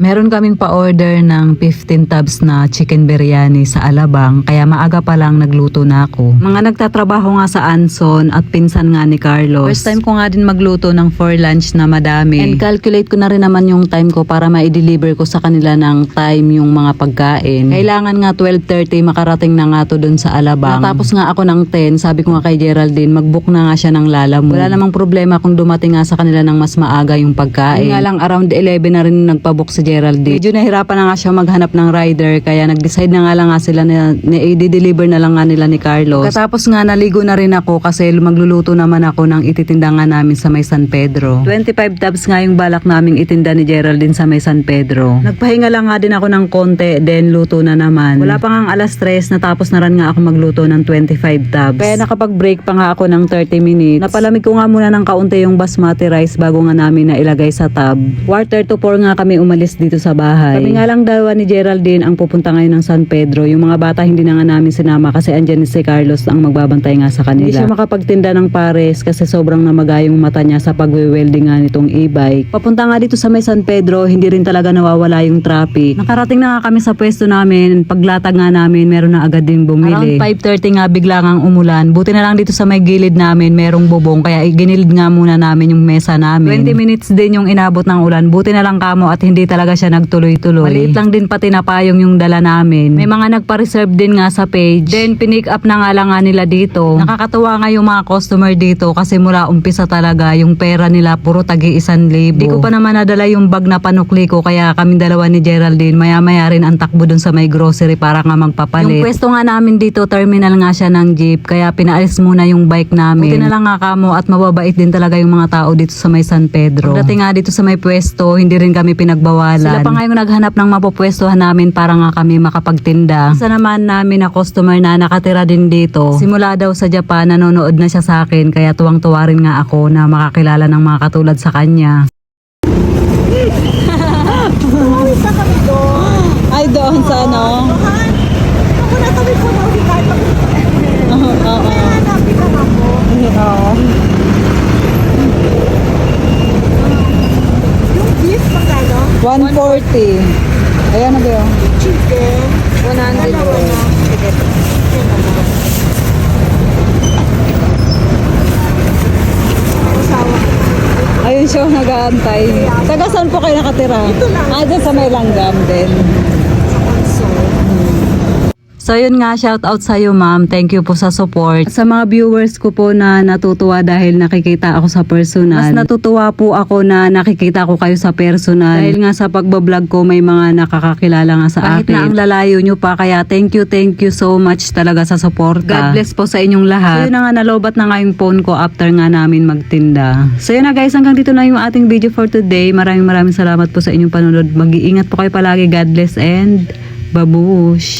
Meron kaming pa-order ng 15 tubs na chicken biryani sa Alabang kaya maaga pa lang nagluto na ako. Mga nagtatrabaho nga sa Anson at pinsan nga ni Carlos. First time ko nga din magluto ng for lunch na madami. And calculate ko na rin naman yung time ko para ma-deliver ko sa kanila ng time yung mga pagkain. Kailangan nga 12.30 makarating na nga to dun sa Alabang. Natapos nga ako ng 10, sabi ko nga kay Geraldine, mag-book na nga siya ng Lalamove. Wala namang problema kung dumating nga sa kanila ng mas maaga yung pagkain. Yun nga lang around 11 na rin nagpabook si Geraldine. Medyo nahirapan na nga siya maghanap ng rider kaya nag-decide na nga lang nga sila na, na i-deliver na lang nga nila ni Carlos. Katapos nga naligo na rin ako kasi magluluto naman ako ng ititinda nga namin sa may San Pedro. 25 tubs nga yung balak naming itinda ni Geraldine sa may San Pedro. Nagpahinga lang nga din ako ng konti then luto na naman. Wala pa nga alas 3 natapos na rin nga ako magluto ng 25 tubs. Kaya nakapag-break pa nga ako ng 30 minutes. Napalamig ko nga muna ng kaunti yung basmati rice bago nga namin na ilagay sa tub. Quarter to 4 nga kami umalis dito sa bahay. Kami nga lang dalawa ni Geraldine ang pupunta ngayon ng San Pedro. Yung mga bata hindi na nga namin sinama kasi andyan si Carlos ang magbabantay nga sa kanila. Hindi siya makapagtinda ng pares kasi sobrang namaga yung mata niya sa pagwe-welding nga nitong e-bike. Papunta nga dito sa may San Pedro, hindi rin talaga nawawala yung traffic. Nakarating na nga kami sa pwesto namin. Paglatag nga namin, meron na agad din bumili. Around 5.30 nga bigla ngang umulan. Buti na lang dito sa may gilid namin, merong bubong. Kaya ginilid nga muna namin yung mesa namin. 20 minutes din yung inabot ng ulan. Buti na lang kamo at hindi talaga siya nagtuloy-tuloy. Maliit lang din pati na payong yung dala namin. May mga nagpa-reserve din nga sa page. Then pinick up na nga lang nga nila dito. Nakakatuwa nga yung mga customer dito kasi mula umpisa talaga yung pera nila puro tagi isan libo. Di ko pa naman nadala yung bag na panukli ko kaya kami dalawa ni Geraldine maya maya rin ang takbo dun sa may grocery para nga magpapalit. Yung pwesto nga namin dito terminal nga siya ng jeep kaya pinaalis muna yung bike namin. Buti na lang nga kamo at mababait din talaga yung mga tao dito sa may San Pedro. Pagdating nga dito sa may pwesto hindi rin kami pinagbawalan. Sila pa nga yung naghanap ng mapopwestuhan namin para nga kami makapagtinda. Isa naman namin na customer na nakatira din dito. Simula daw sa Japan nanonood na siya sa akin kaya tuwang-tuwa rin nga ako na makakilala ng mga katulad sa kanya. Isa kami doon. Ay doon sa ano? Mahal. Ako na kami po na ulit kahit pag Oo. Kaya hanapin lang ako. Yung beef magkano? 140. Ayan na ba? Chicken. 100 Dalawa na. Sige. Chicken na lang. Asawa ko. Ayun siya nag-aantay. Taga saan po kayo nakatira? Ah, doon sa may langgam din. So yun nga, shout out sa iyo ma'am. Thank you po sa support. Sa mga viewers ko po na natutuwa dahil nakikita ako sa personal. Mas natutuwa po ako na nakikita ko kayo sa personal. Dahil nga sa pagbablog ko may mga nakakakilala nga sa Kahit akin. na ang lalayo nyo pa. Kaya thank you, thank you so much talaga sa support. God bless po sa inyong lahat. So yun na nga, nalobat na nga yung phone ko after nga namin magtinda. So yun na guys, hanggang dito na yung ating video for today. Maraming maraming salamat po sa inyong panonood. Mag-iingat po kayo palagi. God bless and babush.